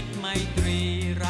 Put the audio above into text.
ิตรไมตรีรั